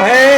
Hey!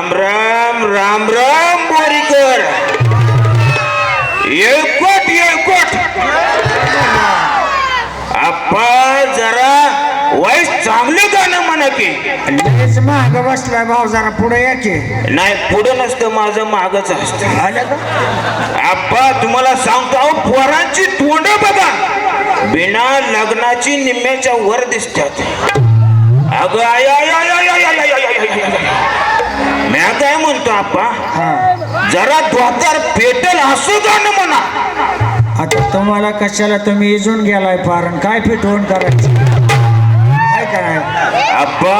Ram Ram Ram Ram Borikar येळकोट येळकोट आप्पा जरा वयस चांगलं गाणं म्हणा की लयच महाग बसलाय भाऊ जरा पुढे या की नाही पुढं नसतं माझं मागच असतं आलं का आप्पा तुम्हाला सांगतो अहो, पोरांची तोंड बघा बिना लग्नाची निम्म्याच्या वर दिसतात अगं आय आय आय आय आय आय आय आय आय आय आय. काय म्हणतो आप्पा हा. जरा धोतर पेटल असू गाणं म्हणा. आता तुम्हाला कशाला तुम्ही इजून गेलाय फार आणि काय फिटवून करायचं? काय काय आप्पा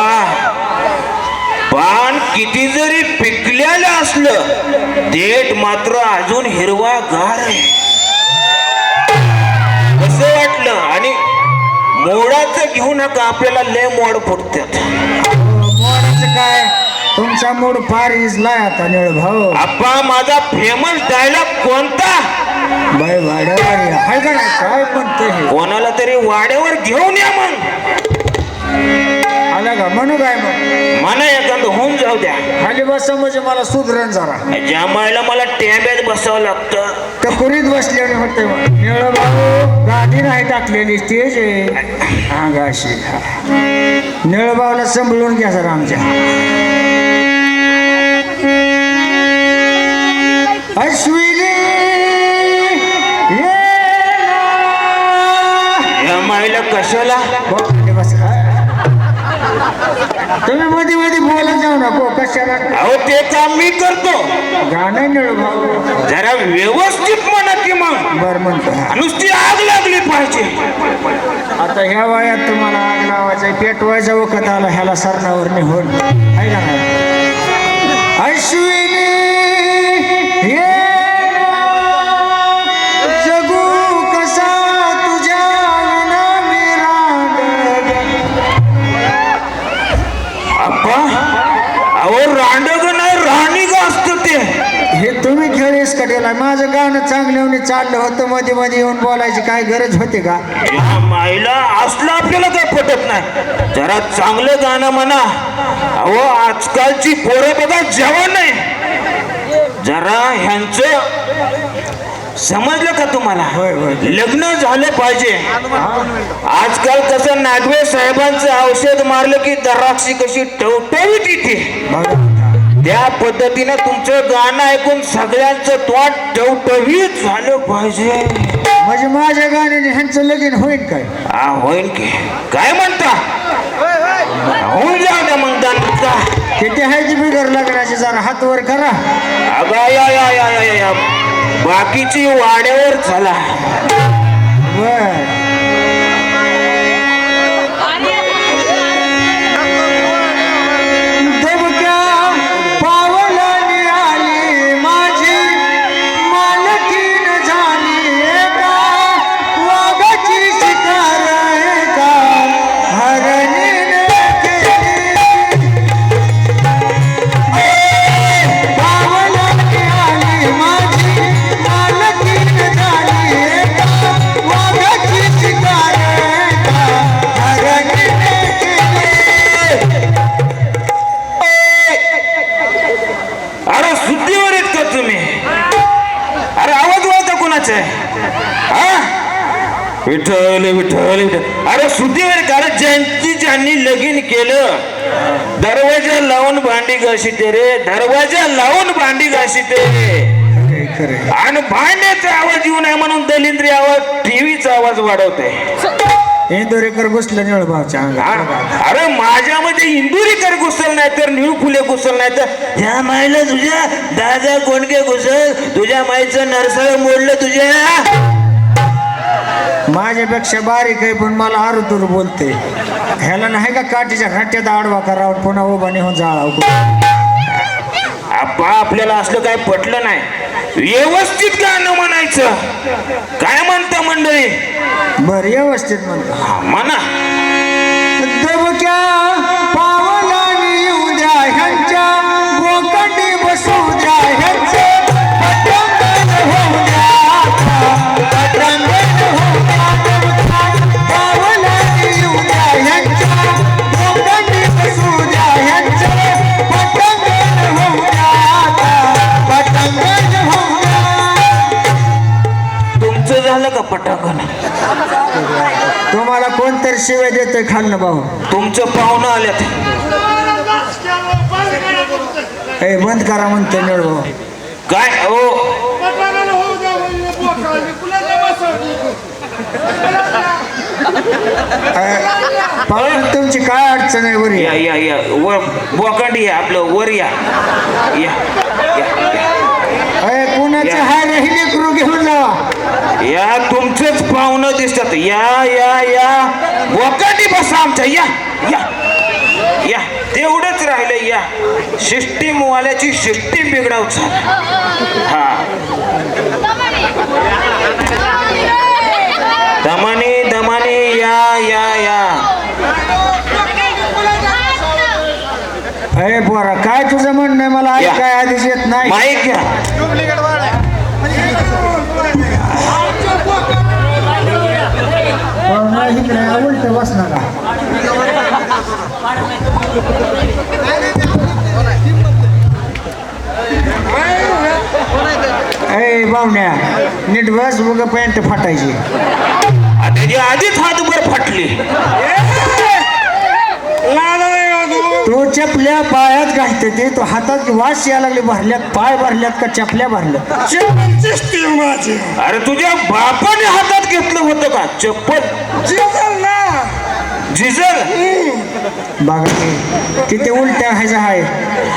पान किती जरी पिकलेलं असलं देठ मात्र अजून हिरवा गार आहे. कसं वाटलं आणि मोडाचं घेऊ नका आपल्याला लय मोड फुटतात मोडाचं काय? तुमचा मूड फार इजलाय आता निळ भाऊ आप्पा माझा फेमस डायलॉग कोणता? बाय भाड्यावाडी हाय का नाही काय म्हणते हे? कोणाला तरी वाड्यावर घेऊन या मग. आलं का? म्हणू काय मग? मला एखादं होऊन जाऊ द्या. खाली बस म्हणजे मला सुधरण जरा. ज्या मायला मला टेब्यात बसावं लागतं. टकुरीत बसलेले होते निळ भाऊ गादी नाही टाकलेली तेच आहे. हा गाशी. निळ भाऊला सांभाळून घ्या सर आमच्या. अश्विनी ना. मायला कशाला? बस. तुम्ही मध्ये मध्ये बोलत जाऊ नको कशाला? अहो ते काम मी करतो. गाणं भाऊ. जरा व्यवस्थित म्हणा की मग. बर म्हणतो. नुसती आग लागली पाहिजे. आता ह्या वयात तुम्हाला आग लावायचं पेटवायचा वखत आला ह्याला सरणावर निघून आहे का चाललं होतं मध्ये मध्ये येऊन बोलायची काय गरज होती का? या माईला असलं आपल्याला काय पटत नाही. जरा चांगलं गाणं म्हणा. अहो आजकालची पोरं बघा जेवण नाही. जरा ह्यांचं समजलं का तुम्हाला? होय, होय. लग्न झालं पाहिजे. आजकाल कसं नागवे साहेबांचं औषध मारलं की दराक्षी कशी टवटवीत येते. त्या पद्धतीनं तुमचं गाणं ऐकून सगळ्यांचं तोंड टवटवीत झालं पाहिजे. म्हणजे माझ्या गाण्याने ह्यांचं लगीन होईल काय? हा होईल की. काय म्हणता? होऊन जाऊ द्या मग दानका किती आहे जी बिगर लग्नाची? जरा हात वर करा. अगं या या या या या या. बाकीची वाड्यावर चला. बर. घासीते रे. दरवाजा लावून भांडी घासीते आणि भांड्याचा आवाज येऊ नये म्हणून दलिंद्री आवाज टीव्हीचा आवाज वाढवते. इंदोरीकर घुसलं निळभावच्या हा? अंगात. अरे माझ्यामध्ये इंदुरीकर घुसल नाही तर निळू फुले घुसल नाही तर ह्या माईला तुझ्या दादा कोणके घुसल? तुझ्या माईचं नरसळ मोडलं तुझ्या? माझ्यापेक्षा बारीक आहे पण मला आरुतूर बोलते. ह्याला नाही का काठीच्या खट्ट्यात आडवा करावं पुन्हा उभा निघून जाळा आप्पा आपल्याला असलं काय पटलं नाही. व्यवस्थित गाणं म्हणायचं. काय म्हणता मंडळी? बर व्यवस्थित म्हणतो. हा, म्हणा. खाल्लं भाऊ. तुमचं पाहुणं आल्यात. हे बंद करा म्हणते निळ भाऊ. काय? पाहून तुमची काय अडचण आहे? बरी या या या. वर बोकांडी या आपलं वर या. या या, या. कुणाचे या. हाय राहिले करू घेऊन जावा या तुमचेच पाहुणं दिसतात. या या या. बोकांडी बसा आमच्या. या या. या. तेवढंच राहिलं या. सिस्टीम वाल्याची सिस्टीम बिघडाव हा. दमाने दमाने या या या. अय पोरा काय तुझं म्हणणं आहे? मला या. काय आधीच येत नाही. माईक घ्या. इकडे उलट बावण्या नीट बस उग पॅन्ट फाटायची. त्याची आधीच हातभर फाटली. तो चपल्या पायात घालते ते. तो हातात वास यायला लागले. भरल्यात पाय भरल्यात का चपल्या भरल्यात? अरे तुझ्या बापाने हातात घेतलं होतं का? चप्पल? झिजल बघा ते किती उलट्या ह्याचं आहे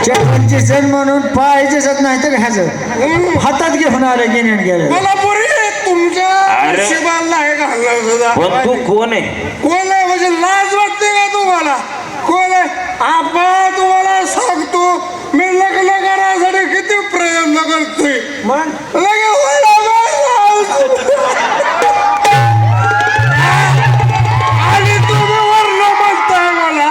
चप्पलची जण म्हणून पाय दिसत नाही तर ह्याचं. हातात घेऊन आलं गेण्यान गेलं. मला पोरी तुमच्या. नशिबाला घालणार सुद्धा. पण तू कोण आहे? कोण आहे? म्हणजे लाज वाटते का तुम्हाला? कोण आपण तुम्हाला सांगतो मी लग्न करायसाठी किती प्रयत्न करतोय. मग? लगे आणि तुम्ही वर्ण म्हणताय मला.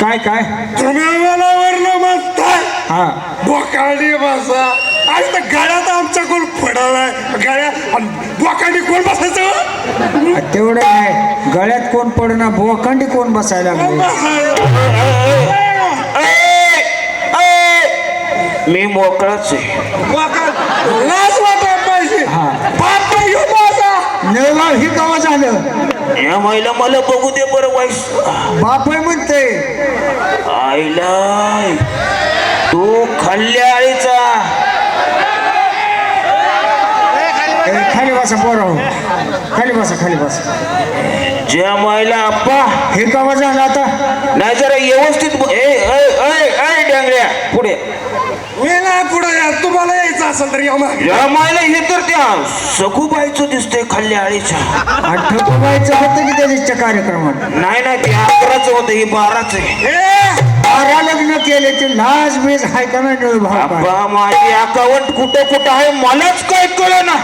काय काय? तुम्ही मला वर्ण म्हणताय. हा. बोकाडी बसा. आणि त्या गळ्यात आमच्याकडून फडालाय गळ्यात आणि बोकाडी कोण बसायचं? तेवढं आहे. गळ्यात कोण पडना बोखंडी कोण बसायला लागले? मी मोकळाच पाहिजे हा. ही कवा झालं? या महिला मला बघू दे बरं वाईस. बापय म्हणते. आईला तू खाल्ल्या आळीचा खाली बसा पोराव खाली बसा खाली बसा. ज्या महिला आप्पा. हे कवा झालं आता? नाही जरा व्यवस्थित ब- ए ए ए ए डांगड्या. पुढे. नाही पुढे या तुम्हाला यायचं असेल तर या मागे. मायला हे तर त्या सखूबाईचं दिसतंय खाल्ल्या आळीच्या. आणि ठकूबाईचं होतं की त्या दिवशीच्या कार्यक्रमात? नाही नाही ते अकराचं होतं ही बाराच आहे. ए बारा लग्न केले ते लाज बीज हाय का नाही निळ भाऊ? काय? आप्पा माझी अकाउंट कुठं कुठं आहे मलाच काय कळ ना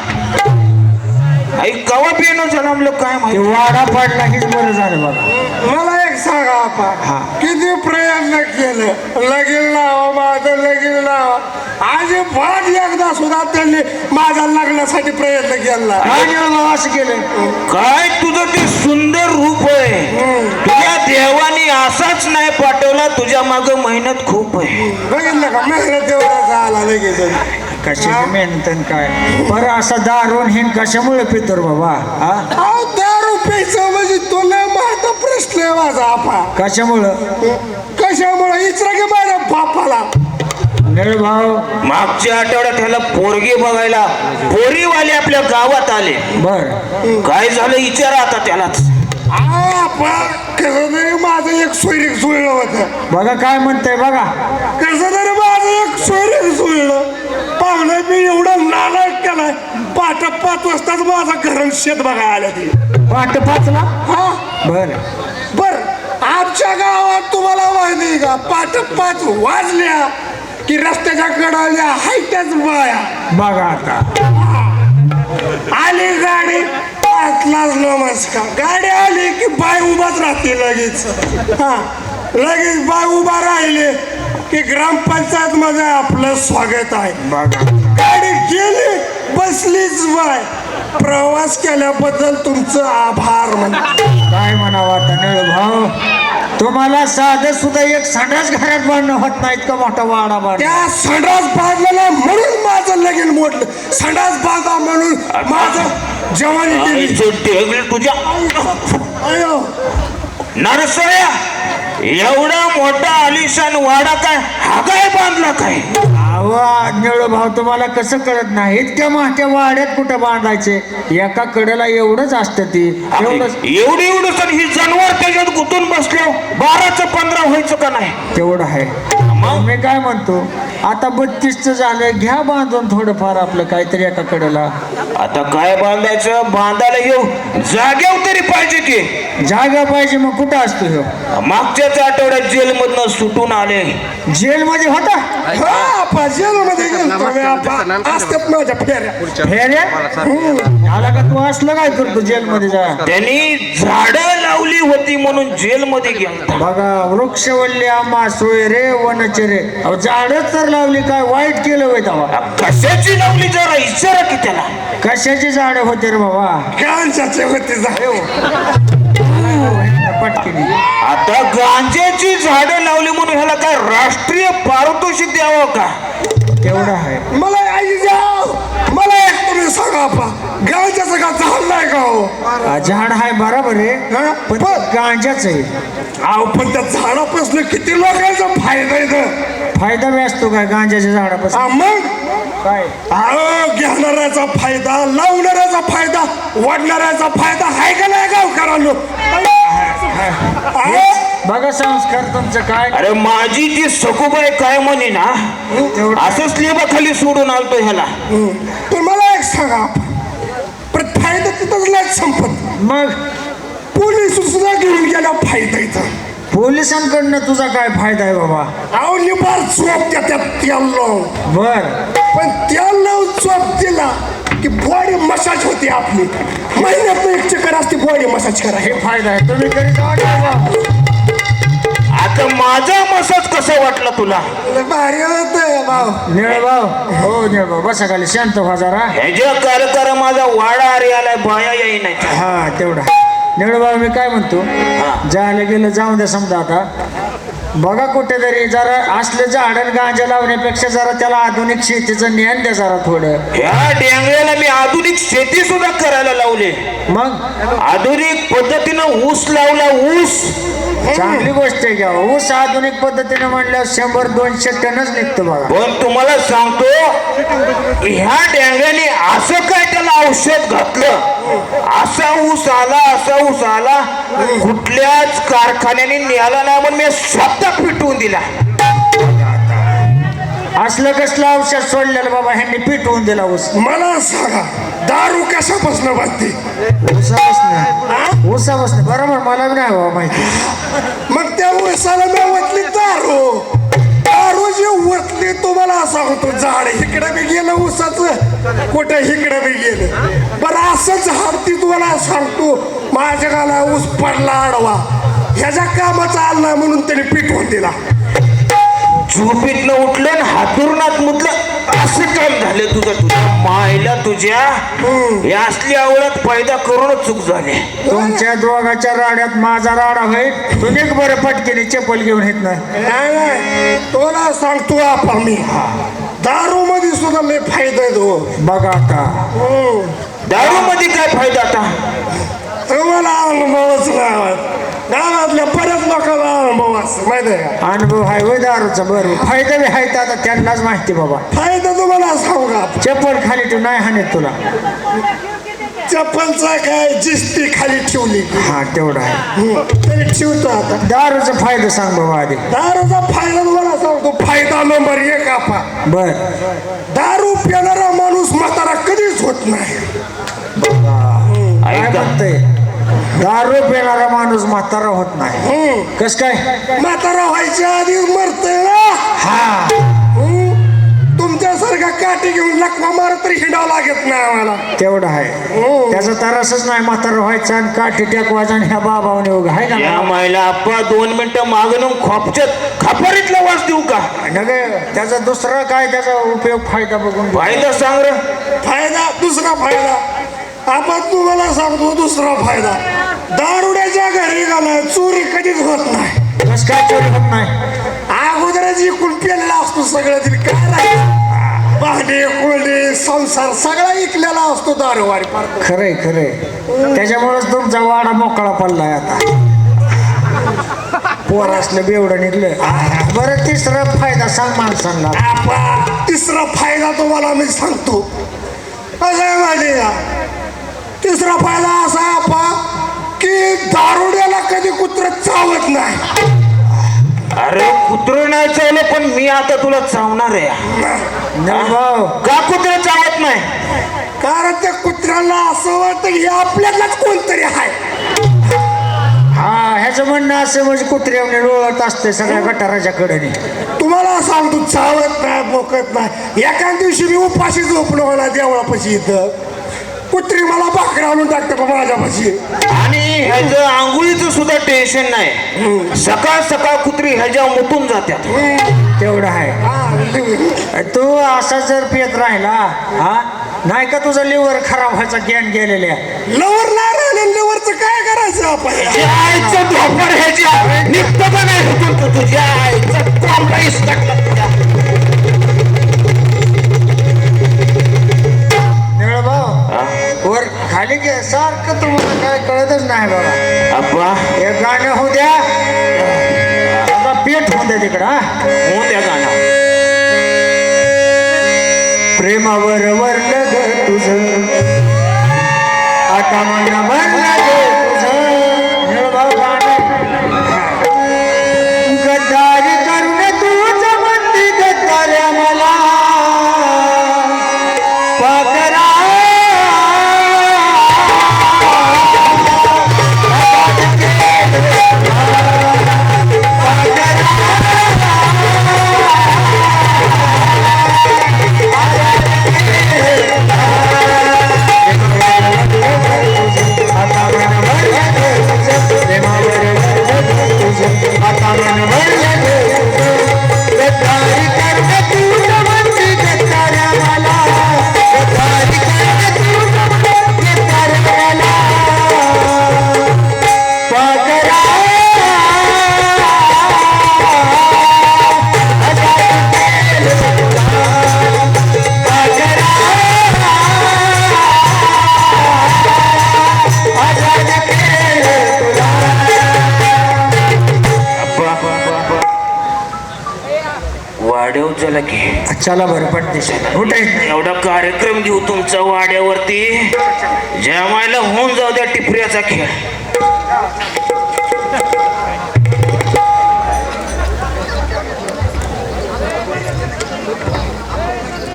आई कवा पिणं जन्मलं काय माहिती? वाडा पडला हीच बरं झालं बघा. मला एक सांगा हा. आपण किती प्रयत्न केलं? लगीन लावा माझं लगीन लावा. आज भाग एकदा सुद्धा त्यांनी माझ्या लग्नासाठी प्रयत्न केला. काय असं केलं. काय तुझं ते सुंदर रूप आहे? तुझ्या देवाने असाच नाही पाठवला तुझ्या माग मेहनत खूप आहे. बघितलं का? मेहनत एवढा आला लगेच कशाची मेहनत आणि काय? पर असा दारून हिन कशामुळे पितोर बाबा? हा? अहो दारू प्यायचं म्हणजे तुला माझा प्रश्न आहे माझा आपा. कशामुळं? कशामुळे? इचरा की माझ्या बापाला? निळ भाऊ मागच्या आठवड्यात ह्याला पोरगी बघायला पोरीवाले आपल्या गावात आले. बर. काय झालं विचारा आता त्यालाच. अहो आपा कसं तरी माझं एक सोयरीक जुळलं होतं. बघा काय म्हणतंय बघा. कसं तरी माझं एक सोयरीक जुळलं. पाहुणे मी एवढं नालायक केलाय. पाठ पाच वाजताच माझा घरून शेत बघायला आल्या ती. पाठ पाचला हा? बर. बर आमच्या गावात तुम्हाला माहिती आहे का? पाच पाच वाजल्या की रस्त्याच्या कडाल्या हायत्याच बाया बघा आता. आली गाडी पाचलाच नमस्कार. गाडी आली की बाय उभाच राहते लगेच. हा. लगेच बाय उभा राहिले. की ग्रामपंचायत मध्ये आपलं स्वागत आहे. गाडी गेली बसलीच बाय प्रवास केल्याबद्दल तुमचं आभार म्हणतो. काय म्हणावं आता निळ भाऊ? तुम्हाला साधं सुद्धा एक संडास घरात बांधणं होत नाहीत का मोठा वाडा बांध त्या संडास बांधलेला म्हणून माझं लगीन मोडलं. संडास बांधा म्हणून माझं जवानी केली तुझ्या अयो नरसळ्या एवढा मोठा आलिशान वाडा काय? हा काय बांधला काय? आवा निळ भाऊ तुम्हाला कसं कळत नाही? इतक्या मोठ्या वाड्यात कुठं बांधायचे? एका कडेला एवढंच असतं ती. एवढंच. एवढी एवढं सर ही जनावर त्याच्यात गुंतून बसल्या बाराचं पंधरा व्हायचं का नाही? तेवढं आहे. मग? मी काय म्हणतो? आता बत्तीसचं झालं घ्या बांधून थोडंफार आपलं काहीतरी एका कडेला. आता काय बांधायचं? बांधायला येऊ. जाग्यावर तरी पाहिजे की. जागा पाहिजे मग कुठं असतो ह्यो? मागच्याच आठवड्यात जेलमधनं सुटून आले. जेलमध्ये होता? हा आपा जेलमध्ये गेलो मी आपा असतात माझ्या फेऱ्या. फेऱ्या? आला का तू असलं काय करतो जेलमध्ये जा? त्यांनी झाडं लावली होती म्हणून जेलमध्ये गेला बघा वृक्षवल्ली आम्हा सोय रे वनचे रे. झाडच तर लावली काय वाईट केलं होय तेव्हा? कशाची लावली जरा इचारा की त्याला? कशाची झाडं होते रे बाबा? गांजाचे होते जायो पटकिनी आता गांजाची झाडं लावली म्हणून ह्याला काय राष्ट्रीय पारितोषिक द्यावं का? तेवढं आहे? मला आई जाओ मला एक तुम्ही सांगा आपा गांजाचं का झाड नाही का हो? झाड आहे बरोबर आहे हा? पण ते गांजाच आहे. अहो पण त्या झाडापासून किती लोकांचा फायदा आहे फायदा बी असतो काय गांजाच्या झाडापासून? हा मग? काय? अहो घेणाऱ्याचा फायदा लावणाऱ्याचा फायदा वाढणाऱ्याचा फायदा आहे का नाही गावकरांनो आहे? बघा संस्कार तुमचं काय. अरे माझी ती सखूबाई काय म्हणे ना? असंच लेबा खाली सोडून आलतो ह्याला. तर मला एक सांगा पण फायदा तिथंच नाही संपत. मग? पोलीस सुद्धा घेऊन गेला फायदा इथं. पोलिसांकडनं तुझा काय फायदा आहे बाबा? अहो निबार चोप त्यात तेल लावून बर. पण लावून चोप दिला. की बॉडी मसाज होते आपली. महिन्यात एक चक्कर असते बॉडी मसाज करा हे फायदा आहे. तुम्ही बाबा. आता माझा मसाज कसा वाटला तुला? भारी होत भाऊ. निळभाऊ हो निळभाऊ बसा खाली. शांत व्हा जरा. ह्याच्या कार्यकर माझा वाडा अरे आलाय बाया येई नाही. हा तेवढा. निळभाऊ मी काय म्हणतो? हा. जायला गेलं जाऊन द्या समजा आता. बघा कुठेतरी जरा असलं झाडण गांजा लावण्यापेक्षा जरा त्याला आधुनिक शेतीचं ज्ञान द्या जरा थोडं. ह्या डेंगळ्याला मी आधुनिक शेती सुद्धा करायला लावले. मग? आधुनिक पद्धतीनं ऊस लावला ऊस. चांगली गोष्ट आहे घ्या ऊस आधुनिक पद्धतीने म्हणल्यावर शंभर दोनशे टनच निघतो बघा. पण तुम्हाला सांगतो ह्या डेंगळ्याने असं काय त्याला औषध घातलं? असा ऊस आला असा ऊस आला कुठल्याच कारखान्याने निघाला नाही म्हणून मी स्वतः पिटवून दिला. असलं कसलं औषध सोडलेलं बाबा ह्यांनी पिटवून दिला ऊस. मला सांगा दारू कशापासून बांधते ऊसापासून ऊसापासून बरोबर मला बी नाही बाबा माहिती. मग त्या उसाला मी वतली दारू. दारू जी वतली तुम्हाला सांगतो झाड इकडे बी गेलं उसाचं कुठे इकडे बी गेलं. बरं असं झाड ती तुम्हाला सांगतो माझ्या गाला ऊस पडला आडवा. ह्याच्या कामाचा आला नाही म्हणून त्याने पिटवून दिला. झोपेतनं उठलं हातुरणात मुतलं असं काम झालं तुझं तुझ्या मायला तुझ्या हे असली आवडत फायदा करूनच चूक झाली. तुमच्या दोघाच्या राड्यात माझा राडा होईल तुम्ही बरं पटकेने चप्पल घेऊन येत नाही. नाही नाही तुला सांगतो आपण मी. दारू मध्ये सुद्धा लय फायदा आहे तो. बघा आता. दारू मध्ये काय फायदा आता? तुम्हाला अनुभवच नाही. गावातल्या बऱ्याच लोकांना अनुभव असतो माहिती आहे का? अनुभव आहे वय दारूचा बरोबर फायदा बी आहे तर आता त्यांनाच माहिती बाबा. फायदा तुम्हाला सांगू का? चप्पल खाली तू नाही हाणत तुला. चप्पलचा काय जिस्ती खाली ठेवली? हा तेवढा आहे. हम्म, तरी ठेवतो आता. दारूचा फायदा सांग बाबा आधी. दारूचा फायदा तुम्हाला सांगतो. फायदा नंबर एक आपा. बर. दारू पिणारा माणूस म्हातारा कधीच होत नाही. काय ऐका. म्हणतंय? दारू पिणारा माणूस म्हातारा होत नाही. हम्म, कस काय? म्हातारा व्हायच्या आधी मरतय ना? हा. हम्म, तुमच्यासारखा काठी घेऊन लकवा मारत तरी हिंडावं लागत नाही आम्हाला. तेवढं आहे. हो. त्याचा तरसच नाही म्हातारा व्हायचा आणि काठी टेकवायचा आणि ह्या बाबावने उगा आहे या ना मायला आप्पा दोन मिनिटं मागणून खोपच्यात खापारीतला वास देऊ का? नगे त्याचा दुसरा काय त्याचा उपयोग फायदा बघून. फायदा सांग रे. फायदा दुसरा फायदा. आपण तुम्हाला सांगतो दुसरा फायदा. दारुड्याच्या घरी घालाय चोरी कधीच होत नाही. कस काय चोरी होत नाही? अगोदरच इकून पेलेला असतो सगळं तरी काय नाही भांडे कोंडे संसार सगळा इकलेला असतो दारूवारी खरंय खरंय. त्याच्यामुळेच तुमचा वाडा मोकळा पडलाय आता. पोर असलं बेवडं निघलं बरं तिसरा फायदा सांग माणसांना. तिसरा फायदा तुम्हाला मी सांगतो. असं का तिसरा फायदा असा आपा की दारुड्याला कधी कुत्र चावत नाही. अरे कुत्र नाही चावलं पण मी आता तुला चावणार आहे. भाऊ का कुत्र चावत नाही? कारण त्या कुत्र्याला असं वाटतं की हे आपल्यालाच कोणतरी आहे. हा ह्याचं म्हणणं असं म्हणजे कुत्र्याने लोळत असते सगळ्या गटाराच्या कडेने. तुम्हाला सांगतो चावत नाही बोकत नाही. एका दिवशी मी उपाशी झोपलो मला देवळापाशी इथं. कुत्री मला भाकरी आणून टाकतं बा माझ्यापाशी आणि ह्याचं आंघोळीचं सुद्धा टेन्शन नाही. सकाळ सकाळ कुत्री ह्याच्या मुतून जात्यात. तेवढं आहे. हा, तू असा जर पियत राहिला हा? नाही का तुझं लिव्हर खराब व्हायचा ज्ञान गेलेल्या? लवर नाही राहिलं लवरचं काय करायचं आपण? आईचं धोपर ह्याच्या निघतं का नाही तुझ्या आईचं घे सारखं तुम्हाला काय कळतच नाही बाबा. अप्पा. हे गाणं होऊ द्या. आता पेट होऊ द्या तिकडं हा. होऊन द्या गाणं. प्रेमावर वरलं ग तुझं. आता मन चला बरं पडते उठाय एवढा कार्यक्रम घेऊ तुमचा वाड्यावरती. जमायला होऊन जाऊ द्या टिपऱ्याचा खेळ.